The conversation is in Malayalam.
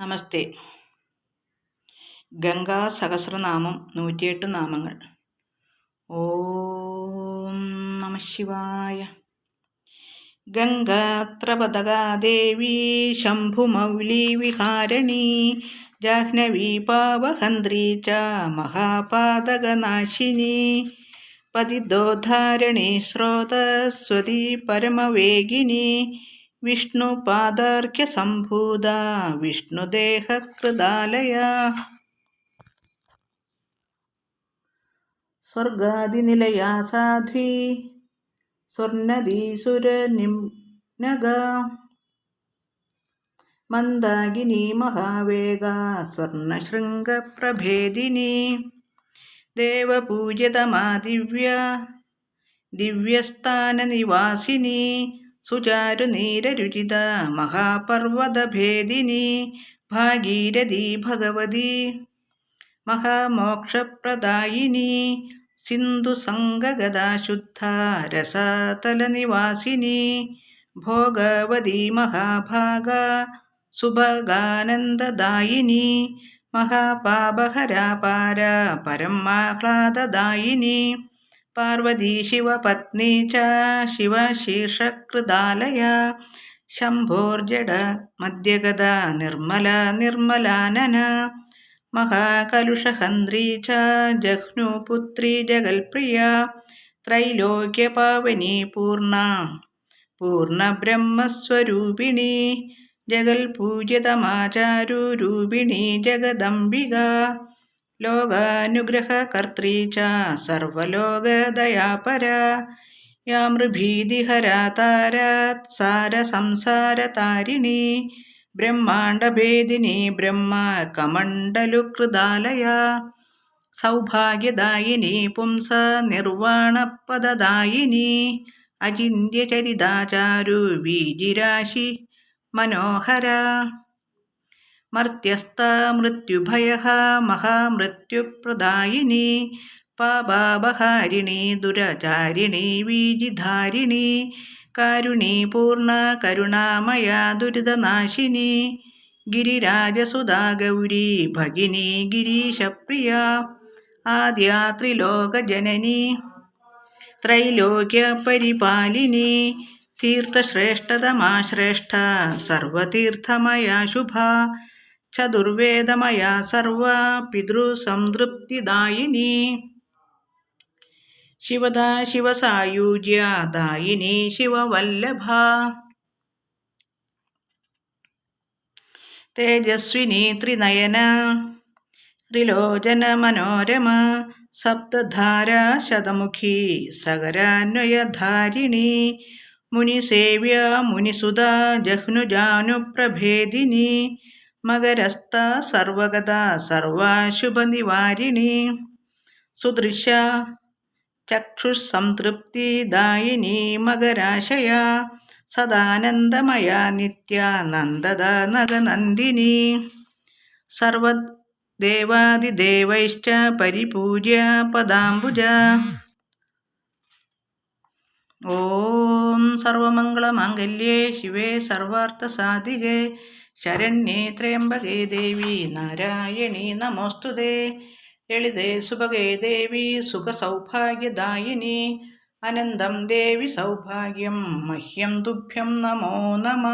നമസ്തേ. ഗംഗാ സഹസ്രനാമം നൂറ്റിയെട്ട് നാമങ്ങൾ. ഓം നമ ശിവായ. ഗംഗാത്രപതകാദേവി ശംഭുമൗലി വിഹാരണി ജാഹ്നവി പാവഹന്ത്രി ച മഹാപാതകനാശിനി പതിദോധാരണി സ്രോതസ്വതി പരമവേഗിനി വിഷ്ണുപാദാർഘ്യസംഭൂത വിഷ്ണുദേഹകൃതാലയ. സ്വർഗാദിനിലയാ സാധ്വി സ്വർണദീസുരനിംനഗ മന്ദാകിനി മഹാവേഗ സ്വർണശൃംഗപ്രഭേദിനി. ദേവപൂജിതമാ ദിവ്യ ദിവ്യസ്ഥാനനിവാസിനി സുചാരുനീരരുചിത മഹാപർവതഭേദിനി ഭാഗീരഥി ഭഗവതി. മഹാമോക്ഷപ്രദായിനി സിന്ധുസംഗഗദാശുദ്ധ രസതലനിവാസിനി ഭോഗവതി മഹാഭാഗ സുഭഗാനന്ദദായിനി മഹാപാപഹരാപാര പരമാഹ്ലാദദായിനി പാർവതി ശിവപത്നി ച ശിവശീർഷകൃതാലയ. ശംഭോർജട മധ്യഗത നിർമ്മല നിർമ്മലാനന. മഹാകലുഷഹന്ത്രീ ച ജഹ്നുപുത്രി ജഗൽപ്രിയ. ത്രൈലോക്യപാവനി പൂർണ പൂർണബ്രഹ്മസ്വരൂപിണി ജഗൽപൂജിതമാചാരുരൂപിണി ജഗദംബിക. ലോകാനുഗ്രഹകർത്തൃ ച സർവലോകദയാപര. യാമൃഭീതിഹരാതാരാത് സാരസംസാരതാരിണി. ബ്രഹ്മാണ്ടഭേദിനി ബ്രഹ്മ കമണ്ഡലുകൃതാലയ സൗഭാഗ്യദായിനി പുംസ നിർവാണപദദായിനി അചിന്യചരിതാചാരു വീജിരാശി മനോഹര. മർത്യസ്ഥ മൃത്യുഭയ മഹാമൃത്യുപ്രദായിനി പാപാപഹാരിണി ദുരചാരിണി വീജിധാരിണി കാരുണീ പൂർണ കരുണാമയ ദുരിതനാശിനി ഗിരിരാജസുധാ ഗൗരി ഭഗിനി ഗിരീശപ്രിയ ആദ്യാത്രിലോകജനനി ത്രൈലോക്യപരിപാലിനി തീർത്ഥശ്രേഷ്ഠതമാശ്രേഷ്ഠ സർവതീർത്ഥമയാ ശുഭ ചതുർവേദമയാ സർവ പിതൃസംതൃപ്തിദായിനി ശിവദാ ശിവസായുജ്യദായിനി ശിവവല്ലഭ തേജസ്വിനി ത്രിനയന ത്രിലോചന മനോരമ സപ്തധാരാ ശതമുഖി സകരാന്വയധാരിണി മുനിസേവ്യ മുനിസുത ജഹ്നുജാനുപ്രഭേദിനി മകരസ്ഥ സർവഗത സർവാശുഭനിവാരിണി. സുദൃശ ചക്ഷുസംതൃപ്തിദായിനി മകരാശയ. സദാനന്ദമയ നിത്യാനന്ദദ നഗനന്ദിനി സർവദേവാദിദേവൈശ്ച പരിപൂജ്യ പദാംബുജ. ഓം സർവമംഗളമാംഗല്യേ ശിവേ സർവാർത്ഥസാധികേ. ശരണ്യേ ത്രയംബകേ ദേവി നാരായണി നമോസ്തുതേ. ലളിതേ സുഭഗേ ദേവി സുഖസൗഭാഗ്യദായിനി. അനന്തം ദേവി സൗഭാഗ്യം മഹ്യം തുഭ്യം നമോ നമ.